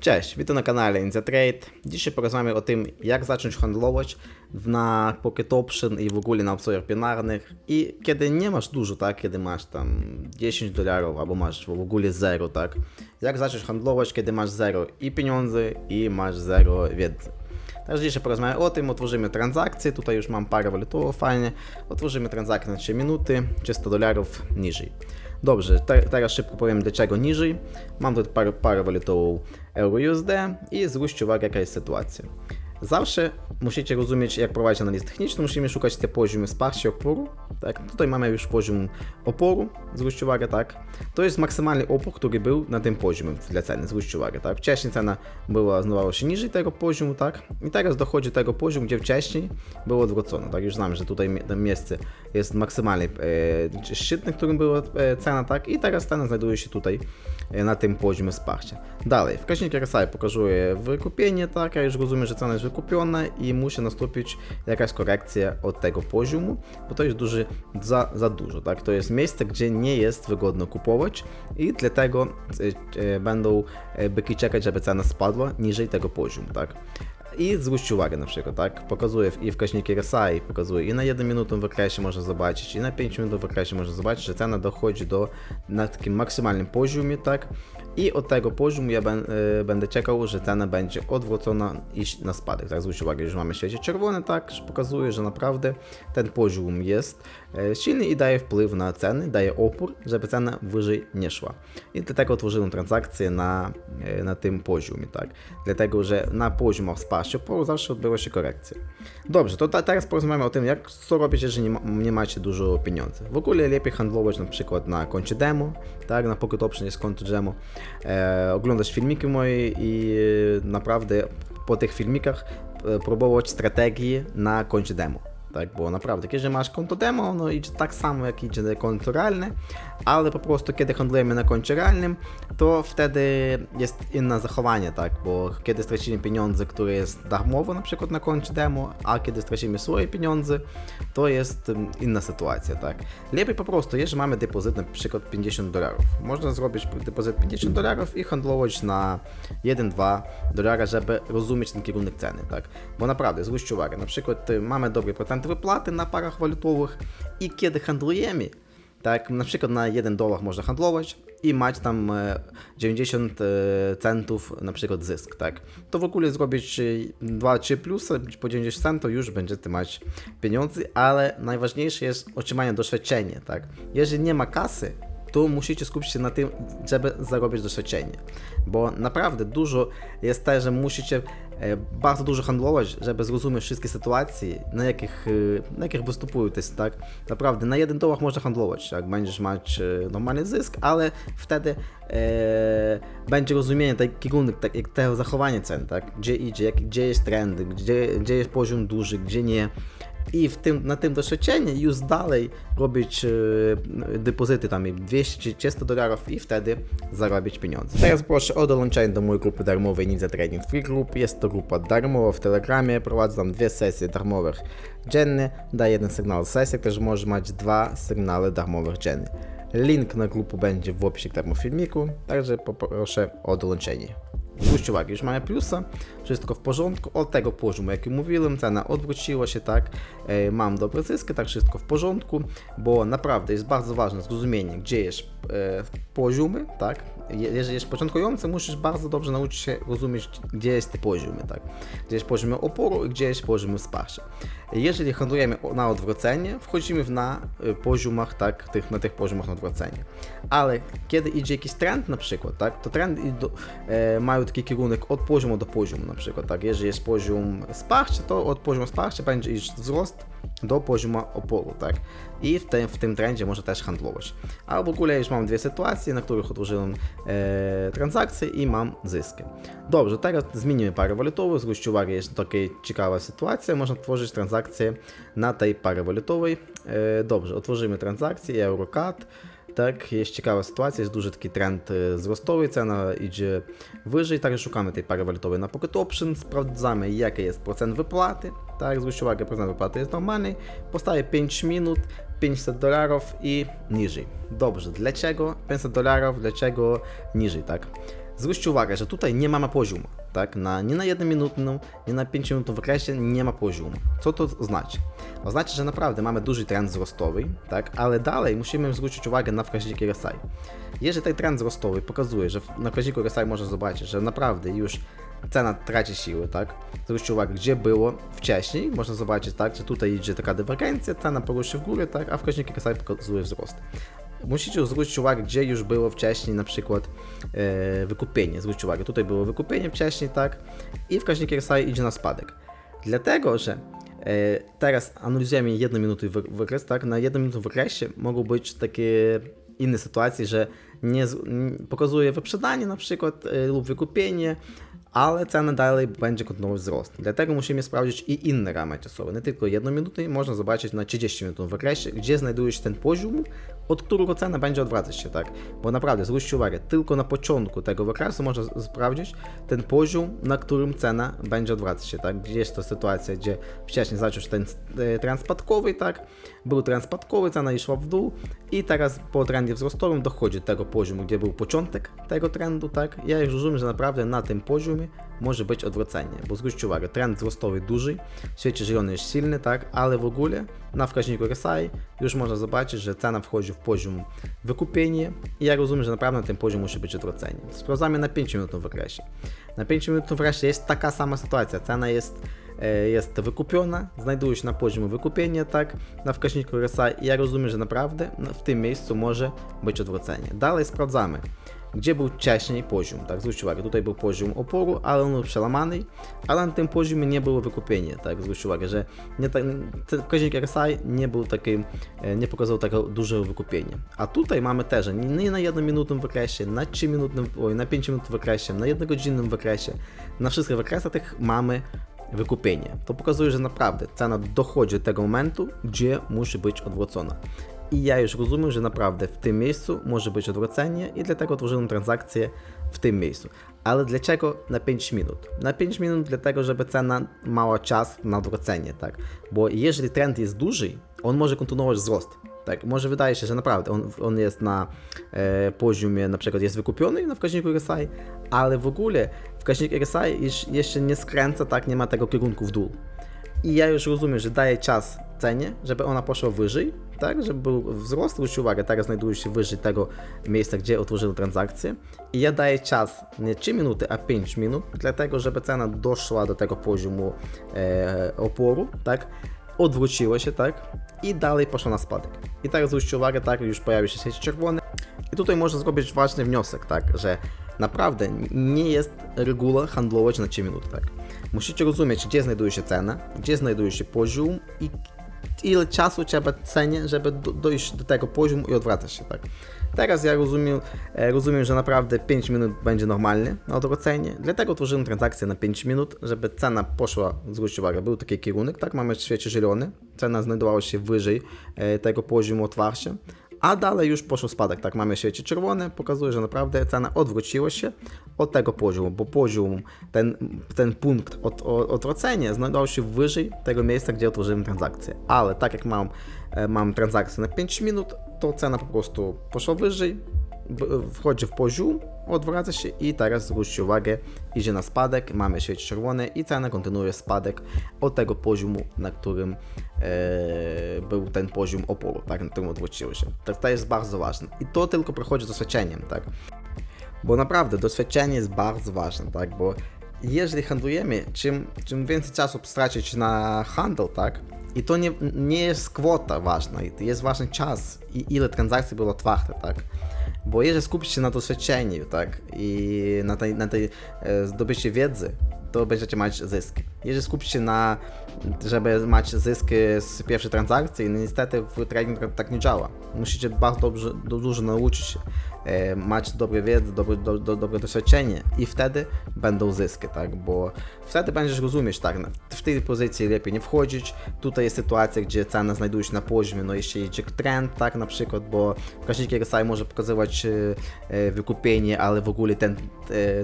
Cześć, witam na kanale InzaTrade. Dzisiaj porozmawiamy o tym, jak zacząć handlować na Pocket Option i w ogóle na opcjach binarnych. I kiedy nie masz dużo, tak, kiedy masz tam 10 dolarów albo masz w ogóle zero, tak, jak zacząć handlować, kiedy masz zero i pieniądze i masz zero wiedzy. Także dzisiaj porozmawiamy o tym, otworzymy transakcję, tutaj już mam parę walutowych fajnie, otworzymy transakcję na 3 minuty, 300 dolarów niżej. Dobrze, te, teraz szybko powiem dlaczego niżej. Mam tu parę, parę walutową EURUSD i zwróćcie uwagę jaka jest sytuacja. Zawsze musicie rozumieć, jak prowadzić analizę techniczną, musimy szukać te poziomy wsparcia oporu. Tak? Tutaj mamy już poziom oporu, zwróćcie uwagę, tak? To jest maksymalny opór, który był na tym poziomie dla ceny, zwróćcie uwagę, tak? Wcześniej cena była, znajdowała się niżej tego poziomu, tak? I teraz dochodzi do tego poziomu, gdzie wcześniej było odwrócone, tak? Już znam, że tutaj miejsce jest maksymalny e, szczyt, na którym była e, cena, tak? I teraz cena znajduje się tutaj na tym poziomie wsparcia. Dalej, wskaźnik RSI pokazuje wykupienie, tak? Ja już rozumiem, że cena jest wykupiona i musi nastąpić jakaś korekcja od tego poziomu, bo to jest duży, za, za dużo, tak? To jest miejsce, gdzie nie jest wygodno kupować i dlatego e, e, będą e, byki czekać, żeby cena spadła niżej tego poziomu, tak? I zwróćcie uwagę na przykład, tak? Pokazuje i wskaźniki RSI, pokazuje i na 1 minutę w okresie można zobaczyć, i na 5 minut w okresie można zobaczyć, że cena dochodzi do na takim maksymalnym poziomie, tak? I od tego poziomu ja ben, e, będę czekał, że cena będzie odwrócona iść na spadek. Tak, zwróćcie uwagę, że mamy świecie czerwone, tak? Że pokazuje, że naprawdę ten poziom jest e, silny i daje wpływ na ceny, daje opór, żeby cena wyżej nie szła. I dlatego otworzyłem transakcję na, e, na tym poziomie, tak? Dlatego, że na poziomach wsparcia oporu zawsze odbyła się korekcja. Dobrze, to ta, teraz porozmawiamy o tym, jak co robić, jeżeli nie, nie macie dużo pieniędzy. W ogóle lepiej handlować na przykład na koncie demo, tak? Na Pocket Option jest konto demo. E, oglądać filmiki moje i e, naprawdę po tych filmikach e, próbować strategii na koncie demo. Tak, bo naprawdę, kiedy masz konto demo, ono idzie tak samo jak idzie konto realne, zachowanie, tak, bo kiedy stracimy pieniądze, które jest darmowo na przykład na koncie demo, a kiedy stracimy swoje pieniądze, to jest mm, inna sytuacja, tak. Lepiej po prostu, jeżeli mamy depozyt na przykład 50 dolarów, można zrobić depozyt 50 dolarów i handlować na 1-2 dolara, żeby rozumieć zwróćcie uwagę, na przykład y, mamy dobre procenty wypłaty na parach walutowych i kiedy handlujemy, tak, na przykład na 1 dolar można handlować i mać tam e, 90 e, centów na przykład zysk, tak. To w ogóle zrobić 2-3 plusy po 90 centów już będziecie mać pieniądze, ale najważniejsze jest otrzymanie doświadczenia, tak. Jeżeli nie ma kasy, to musicie skupić się na tym, żeby zarobić doświadczenie. Bo naprawdę dużo jest też, że musicie e, bardzo dużo handlować, żeby zrozumieć wszystkie sytuacje, na jakich, e, na jakich występują te, tak? Naprawdę, na jeden dolar można handlować, jak będziesz mieć e, normalny zysk, ale wtedy e, będzie rozumienie taki kierunek, tak, tego zachowania cen, tak? Gdzie idzie, jak, gdzie jest trend, gdzie, gdzie jest poziom duży, gdzie nie i w tym, na tym doświadczeniu już dalej robić e, depozyty tam 200-300 dolarów i wtedy zarobić pieniądze. Teraz proszę o dołączenie do mojej grupy darmowej Ninja Trading Free Group. Jest to grupa darmowa w Telegramie, prowadzę dwie sesje darmowych dziennie, daję jeden sygnał sesji, też możesz mieć dwa sygnały darmowych dziennie. Link na grupę będzie w opisie tego filmiku, także poproszę o dołączenie. Zwróćcie uwagę, już mamy plusa, wszystko w porządku, od tego poziomu, jak mówiłem, cena odwróciła się, tak, e, mam dobre zyski, tak, wszystko w porządku, bo naprawdę jest bardzo ważne zrozumienie, gdzie jest e, poziomy, tak, jeżeli jest początkujący, musisz bardzo dobrze nauczyć się rozumieć, gdzie jest te poziomy, tak, gdzie jest poziom oporu i gdzie jest poziom wsparcia. Jeżeli handlujemy na odwrócenie, wchodzimy na e, poziomach, tak, tych, na tych poziomach na odwrócenie. Ale kiedy idzie jakiś trend na przykład, tak, to trendy idą, e, mają taki kierunek od poziomu do poziomu na przykład, tak, jeżeli jest poziom wsparcia, to od poziomu wsparcia będzie iść wzrost do poziomu oporu, tak, i w tym, w tym trendzie można też handlować. A w ogóle już mam dwie sytuacje, na których otworzyłem e, transakcje i mam zyski. Dobrze, teraz zmienimy parę walutową, zwróćcie uwagę, jest taka ciekawa sytuacja, można tworzyć transakcje na tej parze walutowej. E, dobrze, otworzymy transakcję, EuroCAD, tak, jest ciekawa sytuacja, jest duży taki trend e, wzrostowy, cena idzie wyżej, także szukamy tej pary walutowej na Pocket Option, sprawdzamy jaki jest procent wypłaty, tak, zwróćcie uwagę, procent wypłaty jest normalny, postawię 5 minut, 500 dolarów i niżej. Dobrze, dlaczego 500 dolarów, dlaczego niżej, tak? Zwróćcie uwagę, że tutaj nie mamy poziomu, tak? Na, nie na 1 minutną, nie na 5 minut w okresie nie ma poziomu. Co to znaczy? Oznacza, że naprawdę mamy duży trend wzrostowy, tak? Ale dalej musimy zwrócić uwagę na wskaźniki RSI. Jeżeli ten trend wzrostowy pokazuje, że na wskaźniku RSI można zobaczyć, że naprawdę już cena traci siły, tak? Zwróćcie uwagę, gdzie było wcześniej, można zobaczyć, tak, że tutaj idzie taka dywergencja, cena poruszy w górę, tak, a wskaźnik RSI pokazuje wzrost. Musicie zwrócić uwagę, gdzie już było wcześniej na przykład e, wykupienie. Zwróćcie uwagę, tutaj było wykupienie wcześniej, tak, i wskaźnik RSI idzie na spadek. Dlatego, że e, teraz analizujemy jednominutowy wy- wykres, tak, na jednominutowym wykresie mogą być takie inne sytuacje, że nie, pokazuje wyprzedanie na przykład e, lub wykupienie, ale cena dalej będzie kontynuować wzrost. Dlatego musimy sprawdzić i inne ramy czasowe, nie tylko jedną minutę, można zobaczyć na 30 minut w okresie, gdzie znajduje się ten poziom, od którego cena będzie odwracać się, tak? Bo naprawdę, zwróćcie uwagę, tylko na początku tego okresu można sprawdzić ten poziom, na którym cena będzie odwracać się, tak? Gdzie jest to sytuacja, gdzie wcześniej zaczął się ten e, trend spadkowy, tak? Był trend spadkowy, cena szła w dół i teraz po trendzie wzrostowym dochodzi do tego poziomu, gdzie był początek tego trendu, tak? Ja już rozumiem, że naprawdę na tym poziomie może być odwrócenie, bo zwróćcie uwagę, trend wzrostowy duży, świeci zielony jest silny, tak? Ale w ogóle na wskaźniku RSI już można zobaczyć, że cena wchodzi w poziom wykupienie i ja rozumiem, że naprawdę na tym poziomie musi być odwrócenie. Sprawdzamy na 5 minut w okresie. Na 5 minut w okresie jest taka sama sytuacja, cena jest e, jest wykupiona, znajduje się na poziomie wykupienia, tak, na wskaźniku RSI i ja rozumiem, że naprawdę w tym miejscu może być odwrócenie. Dalej sprawdzamy, gdzie był wcześniej poziom, tak, zwróćcie uwagę, tutaj był poziom oporu, ale on był przełamany, ale na tym poziomie nie było wykupienia, tak, zwróćcie uwagę, że nie tak, ten wskaźnik RSI nie był taki, e, nie pokazał takiego dużego wykupienia. A tutaj mamy też, nie na jednominutowym wykresie, na 3 minutowym, oj, na 5 minut wykresie, na jednogodzinnym wykresie, na wszystkich wykresach tych mamy wykupienie. To pokazuje, że naprawdę cena dochodzi do tego momentu, gdzie musi być odwrócona. I ja już rozumiem, że naprawdę w tym miejscu może być odwrócenie i dlatego otworzyłem transakcję w tym miejscu. Ale dlaczego na 5 minut? Na 5 minut dlatego, żeby cena mała czas na odwrócenie, tak? Bo jeżeli trend jest duży, on może kontynuować wzrost. Tak, może wydaje się, że naprawdę on, on jest na e, poziomie, na przykład jest wykupiony na wskaźniku RSI, ale w ogóle wskaźnik RSI jeszcze nie skręca, tak, nie ma tego kierunku w dół. I ja już rozumiem, że daję czas cenie, żeby ona poszła wyżej, tak, żeby był wzrost, zwróćcie uwagę, teraz znajduje się wyżej tego miejsca, gdzie otworzyłem transakcję. I ja daję czas nie 3 minuty, a 5 minut, dlatego, żeby cena doszła do tego poziomu e, oporu, tak, odwróciła się, tak, i dalej poszła na spadek. I teraz zwróćcie uwagę, tak, już pojawił się sieć czerwony. I tutaj można zrobić ważny wniosek, tak, że naprawdę nie jest reguła handlować na 3 minuty, tak. Musicie rozumieć, gdzie znajduje się cena, gdzie znajduje się poziom i ile czasu trzeba cenie, żeby do, dojść do tego poziomu i odwracać się, tak. Teraz ja rozumiem, e, rozumiem, że naprawdę 5 minut będzie normalnie na odwrócenie, dlatego otworzyłem transakcję na 5 minut, żeby cena poszła, zwróćcie uwagę, był taki kierunek, tak, mamy świecie zielony, cena znajdowała się wyżej e, tego poziomu otwarcia, a dalej już poszło spadek, tak, mamy świecie czerwone, pokazuje, że naprawdę cena odwróciła się od tego poziomu, bo poziom, ten, ten punkt od, od, odwrócenia znajdował się wyżej tego miejsca, gdzie otworzyłem transakcję, ale tak jak mam, e, mam transakcję na 5 minut, to cena po prostu poszła wyżej, wchodzi w poziom, odwraca się i teraz zwróćcie uwagę, idzie na spadek, mamy świeć czerwone i cena kontynuuje spadek od tego poziomu, na którym e, był ten poziom oporu, tak, na którym odwróciło się. Tak, to jest bardzo ważne. I to tylko prochodzi z doświadczeniem, tak. Bo naprawdę doświadczenie jest bardzo ważne, tak, bo jeżeli handlujemy, czym, czym więcej czasu stracić na handel, tak, i to nie, nie jest kwota ważna, jest ważny czas i ile transakcji było otwarte, tak. Bo jeżeli skupić się na doświadczeniu, tak, i na tej, na tej e, zdobyciu wiedzy, to będziecie mieć zyski. Jeżeli skupić się na, żeby mieć zyski z pierwszej transakcji, no niestety w trading tak nie działa. Musicie bardzo dobrze, du- dużo nauczyć się, e, mieć dobre wiedzę, dobre, do, do, dobre doświadczenie i wtedy będą zyski, tak, bo wtedy będziesz rozumieć, tak, w tej pozycji lepiej nie wchodzić, tutaj jest sytuacja, gdzie cena znajduje się na poziomie, no jeśli idzie trend, tak, na przykład, bo wskaźnik RSI może pokazywać e, e, wykupienie, ale w ogóle ten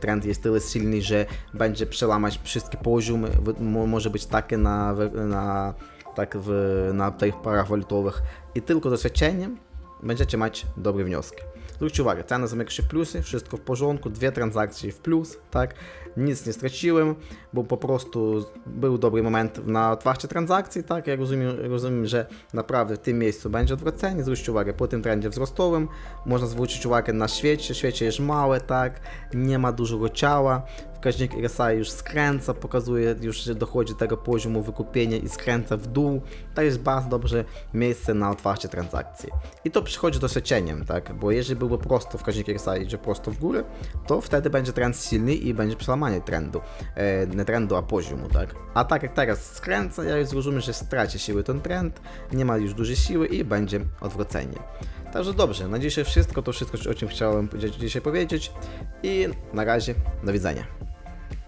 trend jest tyle silny, że będzie przełamać wszystkie poziomy, może być takie na, na tak w, na tych parach walutowych i tylko doświadczeniem będziecie mieć dobre wnioski. Zwróćcie uwagę, cena zamyka się w plusy, wszystko w porządku, dwie transakcje w plus, tak, nic nie straciłem, bo po prostu był dobry moment na otwarcie transakcji, tak, ja rozumiem, rozumiem, że naprawdę w tym miejscu będzie odwrócenie, zwróćcie uwagę, po tym trendzie wzrostowym, można zwrócić uwagę na świecie, świecie jest małe, tak, nie ma dużego ciała, wskaźnik RSI już skręca, pokazuje już, dochodzi do tego poziomu wykupienia i skręca w dół. To jest bardzo dobrze miejsce na otwarcie transakcji. I to przychodzi dosyć cieniem, tak? Bo jeżeli byłby prosto wskaźnik RSI idzie prosto w górę, to wtedy będzie trend silny i będzie przełamanie trendu. E, nie trendu, a poziomu, tak? A tak jak teraz skręca, ja już rozumiem, że straci siły ten trend, nie ma już dużej siły i będzie odwrócenie. Także dobrze, na dzisiaj wszystko, to wszystko o czym chciałem dzisiaj powiedzieć i na razie, do widzenia.